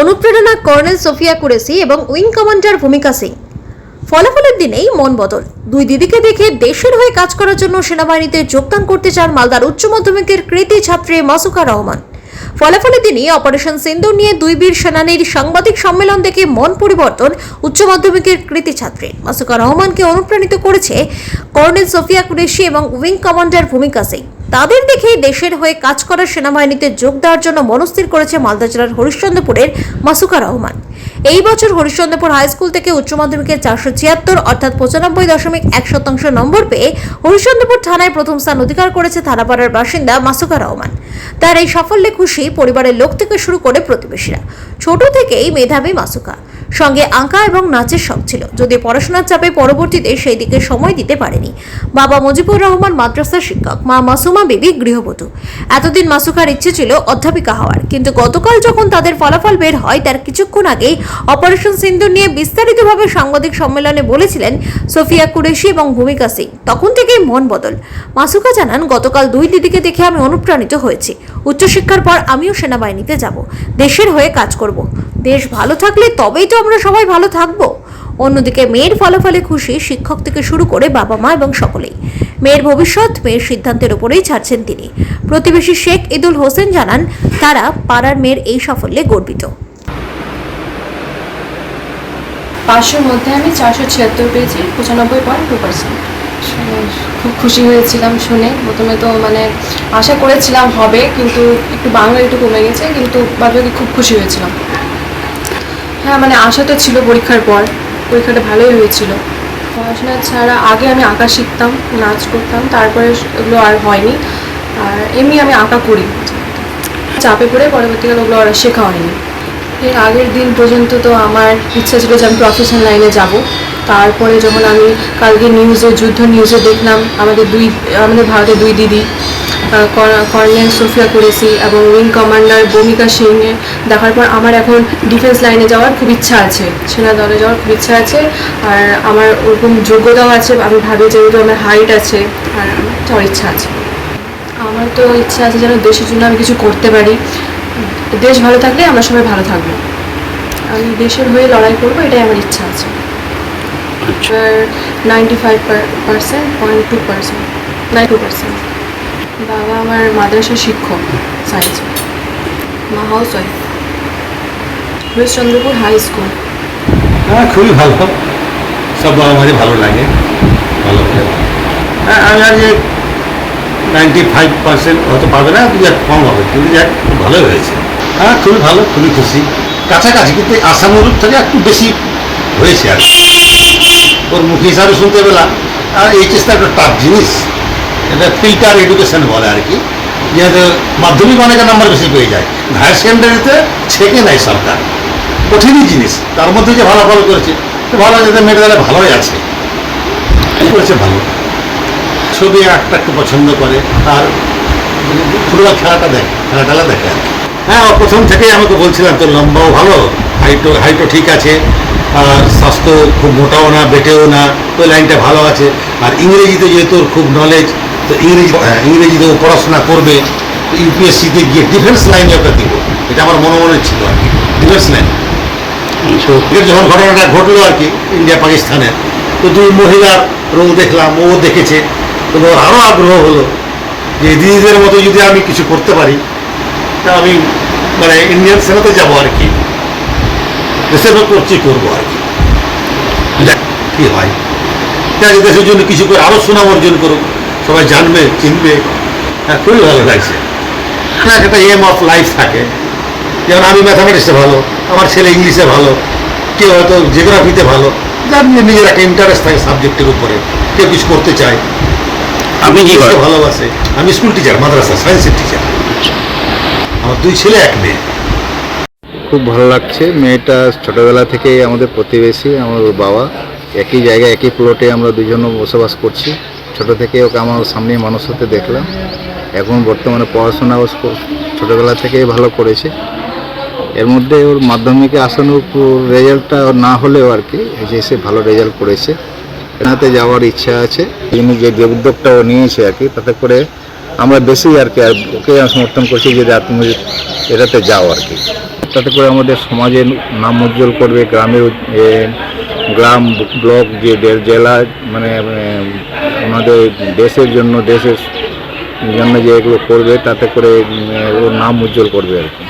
অনুপ্রেরণা colonel Sophia Quraishi এবং wing commander ভূমিকা সিং। ফলাফলের দিনেই মন বদল। দুই দিদিকে দেখে দেশের হয়ে কাজ করার জন্য সেনাবাহিনীতে যোগদান করতে চান মালদার উচ্চ মাধ্যমিকের কৃতি ছাত্রী মাসুকা রহমান। ফলাফলের দিনই অপারেশন সিন্দুর নিয়ে দুই বীর সেনানীর সাংবাদিক সম্মেলন দেখে মন পরিবর্তন উচ্চ মাধ্যমিকের কৃতি ছাত্রী। মাসুকা রহমানকে অনুপ্রাণিত করেছে কর্নেল সোফিয়া কুরেশি এবং উইং কমান্ডার ভূমিকা সিং। তাদের দেখেই দেশের হয়ে কাজ করার সেনাবাহিনীতে যোগ দেওয়ার জন্য মনস্থির করেছে মালদা জেলার হরিশ্চন্দ্রপুরের মাসুকা রহমান। এই বছর হরিশ্চন্দ্রপুর হাই স্কুল থেকে উচ্চ মাধ্যমিকের চারশো ছিয়াত্তর অর্থাৎ পঁচানব্বই দশমিক এক শতাংশ নম্বর পেয়ে হরিশ্চন্দ্রপুর থানায় প্রথম স্থান অধিকার করেছে থানাপাড়ার বাসিন্দা মাসুকা রহমান। তার এই সাফল্যে খুশি পরিবারের লোক থেকে শুরু করে প্রতিবেশীরা। ছোট থেকেই মেধাবী মাসুকা। সঙ্গে আঁকা এবং নাচের শখ ছিল। যদি পড়াশোনার চাপে পরবর্তীতে সেই দিকে সময় দিতে পারেনি। বাবা মুজিবুর রহমান, মাদ্রাসার শিক্ষক। মা মাসুমা বিবি, গৃহবধূ। এতদিন মাসুকার ইচ্ছে ছিল অধ্যাপিকা হওয়ার। কিন্তু গতকাল যখন তাদের ফলাফল বের হয়, তার কিছুক্ষণ আগেই অপারেশন সিন্দুর নিয়ে বিস্তারিতভাবে সাংবাদিক সম্মেলনে বলেছিলেন সোফিয়া কুরেশি এবং ভূমিকা সিং। তখন থেকেই মন বদল। মাসুকা জানান, গতকাল দুই দিদিকে দেখে আমি অনুপ্রাণিত হয়েছি। উচ্চশিক্ষার পর আমিও সেনাবাহিনীতে যাব। দেশের হয়ে কাজ করব। দেশ ভালো থাকলে তবেই তো আমরা সবাই ভালো থাকব। অন্যদিকে মেয়ের ফলাফলে খুশি শিক্ষক থেকে শুরু করে বাবা মা এবং সকলেই। মেয়ের ভবিষ্যৎ মেয়ের সিদ্ধান্তের উপরেই ছাড়ছেন তিনি। প্রতিবেশী শেখ ইদুল হোসেন জানান তারা পাড়ার মেয়ের এই সাফল্যে গর্বিত। পাঁচশোর মধ্যে আমি চারশো ছিয়াত্তর পেয়েছি পঁচানব্বই পয়েন্ট টু পার্সেন্ট খুব খুশি হয়েছিলাম শুনে। প্রথমে তো মানে আশা করেছিলাম হবে কিন্তু একটু বাংলা একটু কমে গেছে কিন্তু বাদবাকি খুব খুশি হয়েছিলাম। হ্যাঁ মানে আশা তো ছিল পরীক্ষার পর। পরীক্ষাটা ভালোই হয়েছিল। পড়াশোনা ছাড়া আগে আমি আঁকা শিখতাম, নাচ করতাম, তারপরে ওগুলো আর হয়নি। আর এমনি আমি আঁকা করি। চাপে পড়ে পরবর্তীকালে ওগুলো আর শেখা হয়নি। এর আগের দিন পর্যন্ত তো আমার ইচ্ছা ছিল যে আমি প্রফেশনাল লাইনে যাব। তারপরে যখন আমি কালকে নিউজে যুদ্ধ নিউজে দেখলাম, আমাদের দুই, আমাদের ভারতের দুই দিদি কর্নেল সোফিয়া কুরেসি এবং উইং কমান্ডার ভূমিকা সিংয়ে দেখার পর আমার এখন ডিফেন্স লাইনে যাওয়ার খুব ইচ্ছা আছে। সেনা দলে যাওয়ার খুব ইচ্ছা আছে। আর আমার ওরকম যোগ্যতাও আছে আমি ভাবি যেহেতু আমার হাইট আছে আর আমার যাওয়ার ইচ্ছা আছে। আমার তো ইচ্ছা আছে যেন দেশের জন্য আমি কিছু করতে পারি। দেশ ভালো থাকলে আমরা সবাই ভালো থাকব। আমি দেশের হয়ে লড়াই করব এটাই আমার ইচ্ছা আছে। আর ninety five percent point two percent nine two percent বাবা আমার মাদ্রাসা শিক্ষক সায়েন্স মা housewife Chandrapur high school হ্যাঁ খুবই ভালো। সব বাবা মাঝে ভালো লাগে। ভালো হ্যাঁ আমি আজ নাইনটি ফাইভ পার্সেন্ট হয়তো পাবে না, দু এক কম হবে। কিন্তু যাক ভালোই হয়েছে। হ্যাঁ খুবই ভালো, খুবই খুশি। কাছাকাছি কিন্তু আশানুরূপ থেকে একটু বেশি হয়েছে আর। ওর মুখ হিসাবে শুনতে পেলাম। আর এইচএসটা একটা টাফ জিনিস। এটা ফিল্টার এডুকেশন বলে আর কি। যেহেতু মাধ্যমিক অনেকের নাম্বার বেশি পেয়ে যায়। হায়ার সেকেন্ডারিতে ছেকে নেয় সরকার। কঠিনই জিনিস। তার মধ্যে যে ভালো ফল করেছে তো ভালো যাতে মেয়েটা ভালোই আছে। করেছে ভালো? ছবি আঁকটা একটু পছন্দ করে আর ফুটবল খেলাটা দেখে খেলা টেলা দেখে। আর হ্যাঁ প্রথম থেকেই আমাকে বলছিলাম তোর লম্বাও ভালো হাইটও হাইটও ঠিক আছে আর স্বাস্থ্য খুব মোটাও না বেটেও না ওই লাইনটা ভালো আছে আর ইংরেজিতে যেহেতু খুব নলেজ তো ইংরেজি হ্যাঁ, ইংরেজিতে ও পড়াশোনা করবে ইউপিএসসিতে গিয়ে ডিফেন্স লাইনে ওকে দিব। এটা আমার মনে মনে ছিল আর কি ডিফেন্স লাইন যখন ঘটনাটা ঘটলো আর কি, ইন্ডিয়া পাকিস্তানের, তো দুই মহিলার রোল দেখলাম, ও দেখেছে। তো ওর আরও আগ্রহ হলো যে দিদিদের মতো যদি আমি কিছু করতে পারি, তা আমি মানে ইন্ডিয়ান সেনাতে যাব আর কি। দেশের করছি, করব আর কি। কি হয়। তাই দেশের জন্য কিছু করে আরও সুনাম অর্জন করুক। সবাই জানবে, চিনবে। হ্যাঁ খুবই ভালো লাগছে। হ্যাঁ একটা এম অফ লাইফ থাকে। যেমন আমি ম্যাথামেটিক্সে ভালো আমার ছেলে ইংলিশে ভালো কেউ হয়তো জিওগ্রাফিতে ভালো যার নিজের নিজের একটা ইন্টারেস্ট থাকে সাবজেক্টের উপরে কেউ কিছু করতে চায়। আমি কি ভালোবাসে। আমি স্কুল টিচার মাদ্রাসা সায়েন্সের টিচার আমার দুই ছেলে এক মেয়ে। খুব ভালো লাগছে। মেয়েটা ছোটোবেলা থেকেই আমাদের প্রতিবেশী আমার বাবা। একই জায়গায় একই প্লটে আমরা দুজন বসবাস করছি। ছোট থেকে ওকে আমার সামনে মানুষ হতে দেখলাম। এখন বর্তমানে পড়াশোনা ছোটোবেলা থেকেই ভালো করেছে। এর মধ্যে ওর মাধ্যমিকে আসানোর রেজাল্টটা না হলেও আর কি এসে ভালো রেজাল্ট করেছে। এনাতে যাওয়ার ইচ্ছা আছে। তিনি যে উদ্যোগটা ও নিয়েছে আর কি, তাতে করে আমরা বেশি আর কি, আর ওকে সমর্থন করছি যে যা তুমি এটাতে যাও আর কি। তাতে করে আমাদের সমাজের নাম উজ্জ্বল করবে গ্রামের গ্রাম ব্লক যে জেলা মানে ওনাদের দেশের জন্য দেশের জন্য যে এগুলো করবে, তাতে করে ওর নাম উজ্জ্বল করবে আর কি।